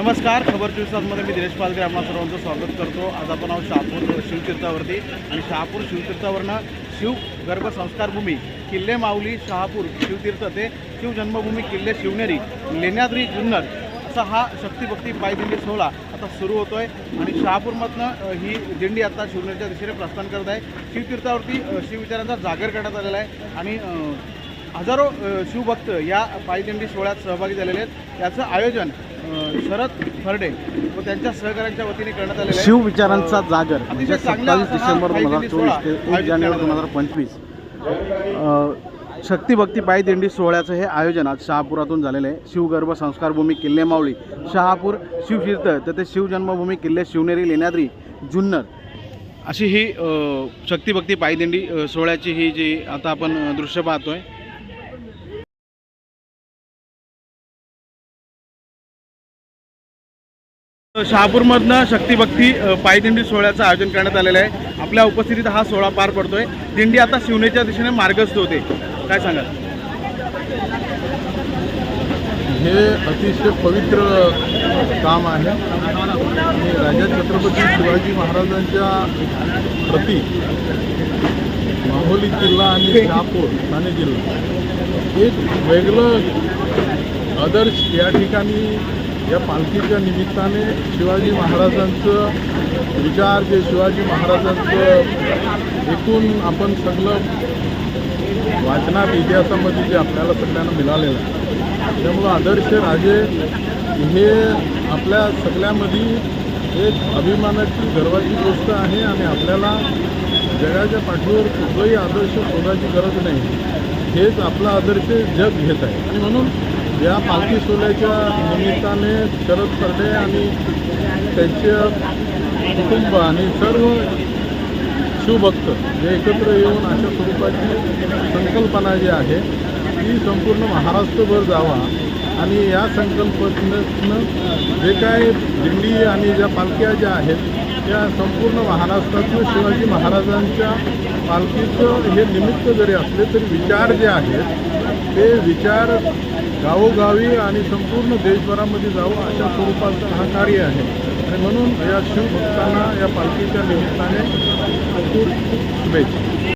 नमस्कार खबर चोवीस तासमध्ये मी दिनेश पालकर आपणा सर्वांचं स्वागत करतो. आज आपण आहोत शहापूर शिवतीर्थावरती. आणि शहापूर शिवतीर्थावरनं शिव गर्भ संस्कारभूमी किल्ले माऊली शहापूर शिवतीर्थ ते शिवजन्मभूमी किल्ले शिवनेरी लेण्याद्री जुन्नर असा हा शक्तिभक्ती पायदिंडी सोहळा आता सुरू होतो आहे आणि शहापूरमधनं ही दिंडी आता शिवनेरीच्या दिशेने प्रस्थान करत आहे. शिवतीर्थावरती शिवविचारांचा जागर करण्यात आलेला आहे. आणि हजारो शिवभक्त या पायदिंडी सोहळ्यात सहभागी झालेले आहेत. याचं आयोजन शरद फर्डे व त्यांच्या सहकाऱ्यांच्या वतीने करण्यात आलेलं आहे. शिवविचारांचा जागर म्हणजे सत्तावीस डिसेंबर दोन हजार चोवीस ते एक जानेवारी दोन हजार पंचवीस. शक्तिभक्ती पायदिंडी सोहळ्याचं हे आयोजन आज शहापुरातून झालेलं आहे. शिवगर्भ संस्कारभूमी किल्ले मावळी शहापूर शिवतीर्थ तथे शिवजन्मभूमी किल्ले शिवनेरी लेण्याद्री जुन्नर. अशी ही शक्तिभक्ती पायदिंडी सोहळ्याची ही जी आता आपण दृश्य पाहतोय शहापूरमधनं शक्तिभक्ती पायदिंडी सोहळ्याचं आयोजन करण्यात आलेलं आहे. आपल्या उपस्थितीत हा सोहळा पार पडतोय. दिंडी आता शिवनेच्या दिशेने मार्गस्थ होते. काय सांगाल? हे अतिशय पवित्र काम आहे. आणि राजा छत्रपती शिवाजी महाराजांच्या प्रती माहोली किल्ला आणि शहापूर ठाणे जिल्हा. एक वेगळं आदर्श या ठिकाणी या पालखीच्या निमित्ताने शिवाजी महाराजांचं विचार जे शिवाजी महाराजांचं एकूण आपण सगळं वाचनात इतिहासामध्ये जे आपल्याला सगळ्यांना मिळालेलं आहे. त्यामुळं आदर्श राजे हे आपल्या सगळ्यामध्ये एक अभिमानाची गर्वाची गोष्ट आहे आणि आपल्याला जगाच्या पाठीवर कुठलाही आदर्श शोधायची गरज नाही. हेच आपला आदर्श जग घेत आहे. आणि म्हणून या पालखी सोहळ्याच्या निमित्ताने शरद फर्डे आणि त्यांचे कुटुंब आणि सर्व शिवभक्त जे एकत्र येऊन अशा स्वरूपाची संकल्पना जी आहे ती संपूर्ण महाराष्ट्रभर जावा. आणि या संकल्पनेतनं जे काय दिंडी आणि ज्या पालख्या ज्या आहेत त्या संपूर्ण महाराष्ट्रातनं शिवाजी महाराजांच्या पालखीचं हे निमित्त जरी असले तरी विचार जे आहेत ते विचार गावोगावी आणि संपूर्ण देशभरामध्ये जावं अशा स्वरूपाचं हा कार्य आहे. आणि म्हणून या शिवभक्तांना या पालखीच्या निमित्ताने खूप शुभेच्छा.